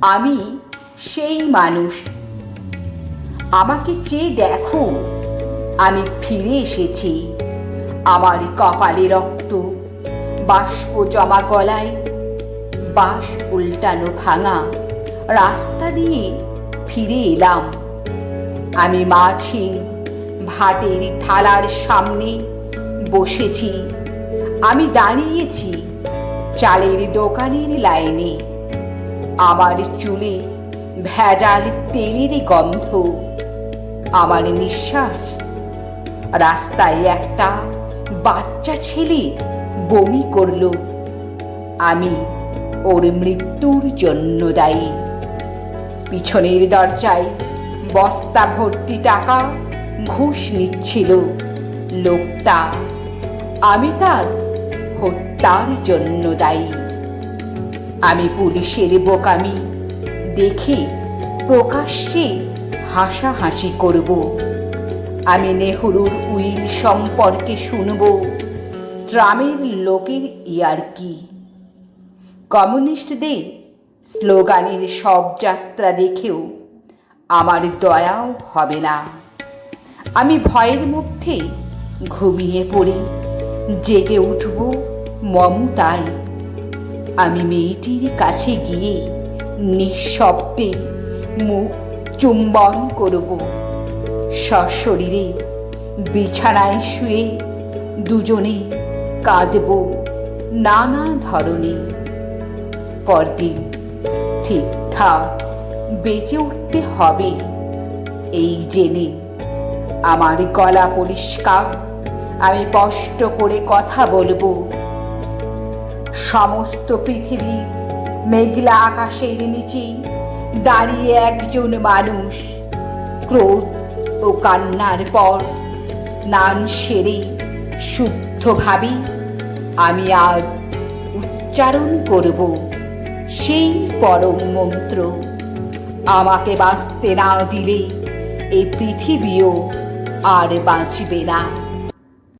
আমি সেই মানুষ। আমাকে চেয়ে দেখো, আমি ফিরে এসেছি। আমার কপালে রক্ত, বাষ্প জমা গলায়। বাস উল্টানো ভাঙা, রাস্তা দিয়ে ফিরে এলাম। আমি মাছি ভাতের থালার সামনে বসেছি। আমি দাঁড়িয়েছি চালের দোকানের লাইনে। আমার চুলে ভেজাল তেলের গন্ধ। আমার নিঃশ্বাস রাস্তায় একটা বাচ্চা ছেলে বমি করল। আমি ওর মৃত্যুর জন্য দায়ী। পিছনের দরজায় বস্তা ভর্তি টাকা ঘুষ নিচ্ছিল। লোকটা আমি তার হত্যার জন্য দায়ী। আমি পুলিশের বোকামি দেখে প্রকাশ্যে হাসাহাসি করব। আমি নেহরুর উইল সম্পর্কে শুনব। ট্রামের লোকের ইয়ার্কি কমিউনিস্টদের স্লোগানের সব যাত্রা দেখেও আমার দয়াও হবে না। আমি ভয়ের মধ্যে ঘুমিয়ে পড়ি, জেগে উঠব মমতায়। আমি মেয়েটির কাছে গিয়ে নিঃশব্দে মুখ চুম্বন করব। সশরীরে বিছানায় শুয়ে দুজনে কাঁদব নানা ধরনে। পরদিন ঠিকঠাক বেঁচে উঠতে হবে, এই জেনে আমার গলা পরিষ্কার। আমি স্পষ্ট করে কথা বলব। সমস্ত পৃথিবী মেঘলা আকাশের নিচে দাঁড়িয়ে একজন মানুষ ক্রোধ ও কান্নার পর স্নান সেরে শুদ্ধভাবে আমি আজ উচ্চারণ করব সেই পরম মন্ত্র। আমাকে বাঁচতে না দিলে এই পৃথিবীও আর বাঁচবে না।